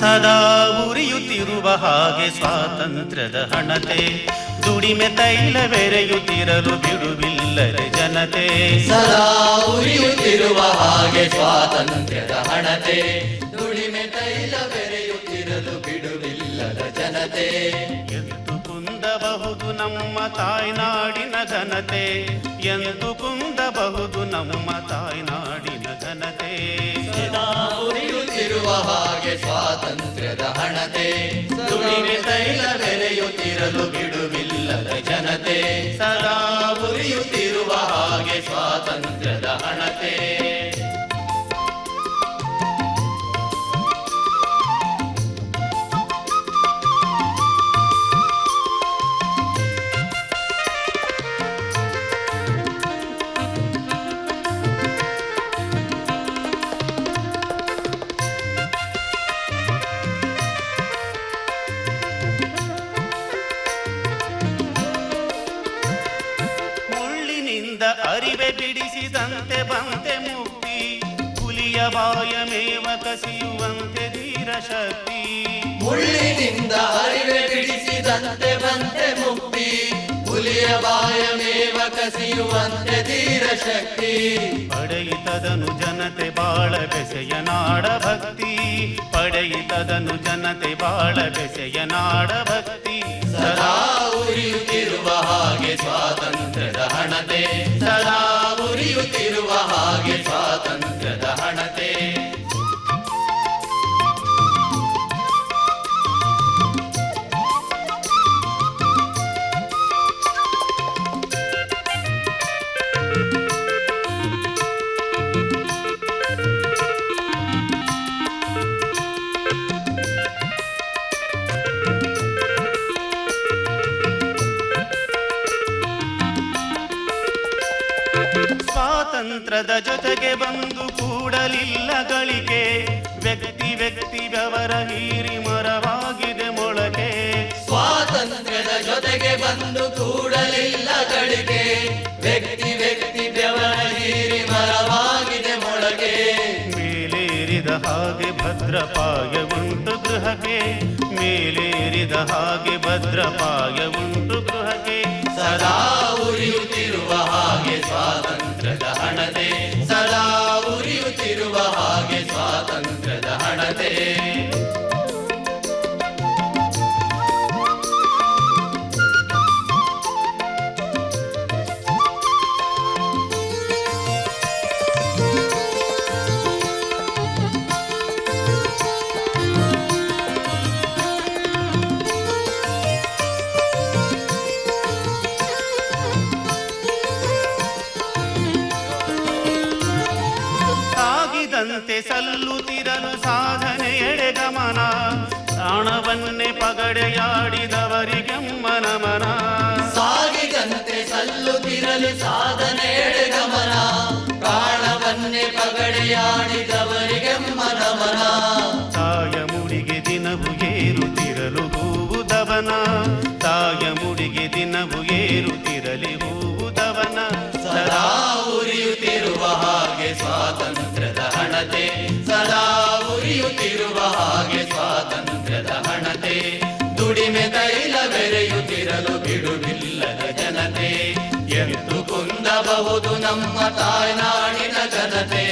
ಸದಾ ಉರಿಯುತ್ತಿರುವ ಹಾಗೆ ಸ್ವಾತಂತ್ರ್ಯದ ಹಣತೆ. ದುಡಿಮೆ ತೈಲವೆರೆಯುತ್ತಿರಲು ಬಿಡುವಿಲ್ಲದೆ ಜನತೆ. ಸದಾ ಉರಿಯುತ್ತಿರುವ ಹಾಗೆ ಸ್ವಾತಂತ್ರ್ಯದ ಹಣತೆ. ದುಡಿಮೆ ತೈಲ ಬೆರೆಯುತ್ತಿರಲು ಬಿಡುವಿಲ್ಲದ ಜನತೆ. ಎಂದು ಕುಂದಬಹುದು ನಮ್ಮ ತಾಯ್ನಾಡಿನ ಜನತೆ ಎಂದು ಕುಂದಬಹುದು ನಮ್ಮ ತಾಯ್ನಾಡಿನ ಜನತೆ ಹಾಗೆ ಸ್ವಾತಂತ್ರ್ಯದ ಹಣತೆ. ದುಡಿಮೆ ತೈಲ ಬೆರೆಯುತ್ತಿರಲು ಬಿಡುವಿಲ್ಲದ ಜನತೆ. ಸದಾ ಉರಿಯುತ್ತಿರುವ ಹಾಗೆ ಸ್ವಾತಂತ್ರ್ಯದ ಹಣತೆ. ಮುಳ್ಳಿನಿಂದ ಅರಿವೆ ಬಿಡಿಸಿದಂತೆ ಬಂತೆ ಮುಕ್ತಿ. ಹುಲಿಯ ಬಾಯ ಮೇವ ಕಸಿಯುವಂತೆ ಧೀರ ಶಕ್ತಿ. ಮುಳ್ಳಿನಿಂದ ಅರಿವೆ ಬಿಡಿಸಿದಂತೆ ಬಂತೆ ಮುಕ್ತಿ. ಹುಲಿಯ ಬಾಯ ಮೇವ ಕಸಿಯುವಂತೆ ಧೀರ ಶಕ್ತಿ. ಪಡೆಯಿತದನು ಜನತೆ ಬಾಳ ಬೆಸೆಯ ನಾಡ ಭಕ್ತಿ ಪಡೆಯಿತದನು ಜನತೆ ಬಾಳ ಬೆಸೆಯ ನಾಡ ಭಕ್ತಿ ಸ್ವಾತಂತ್ರ್ಯದ ಜೊತೆಗೆ ಬಂದು ಕೂಡಲಿಲ್ಲ ಗಳಿಕೆ. ವ್ಯಕ್ತಿ ವ್ಯಕ್ತಿ ಬೆವರ ಹೀರಿ ಮರವಾಗಿದೆ ಮೊಳಕೆ. ಸ್ವಾತಂತ್ರ್ಯದ ಜೊತೆಗೆ ಬಂದು ಕೂಡಲಿಲ್ಲ ಗಳಿಗೆ ವ್ಯಕ್ತಿ ವ್ಯಕ್ತಿ ಬೆವರ ಹೀರಿ ಮರವಾಗಿದೆ ಮೊಳಕೆ. ಮೇಲೇರಿದ ಹಾಗೆ ಭದ್ರಪಾಯ ಉಂಟು ಗೃಹಕ್ಕೆ. ಮೇಲೇರಿದ ಹಾಗೆ ಭದ್ರಪಾಯ ಉಂಟು ಗೃಹಕ್ಕೆ. ಸ್ವಾತಂತ್ರ್ಯದ ಹಣತೆ ಸಾಗಿದಂತೆ ಸಲ್ಲುತ್ತಿರಲು ಸಾಧನೆಯೆಡೆ ಗಮನ ಪ್ರಾಣವನ್ನೇ ಪಗಡೆಯಾಡಿದವರಿಗೆಮ್ಮನ ಮನ ಸಾಗಿದಂತೆ ಸಲ್ಲುತ್ತಿರಲು ಸಾಧನೆಯೆಡೆ ಗಮನ ಪ್ರಾಣವನ್ನೇ ಪಗಡೆಯಾಡಿದವರಿಗೆ ಹೌದು ನಮ್ಮ ತಾಯ್ನಾಡಿನ ಜನತೆ.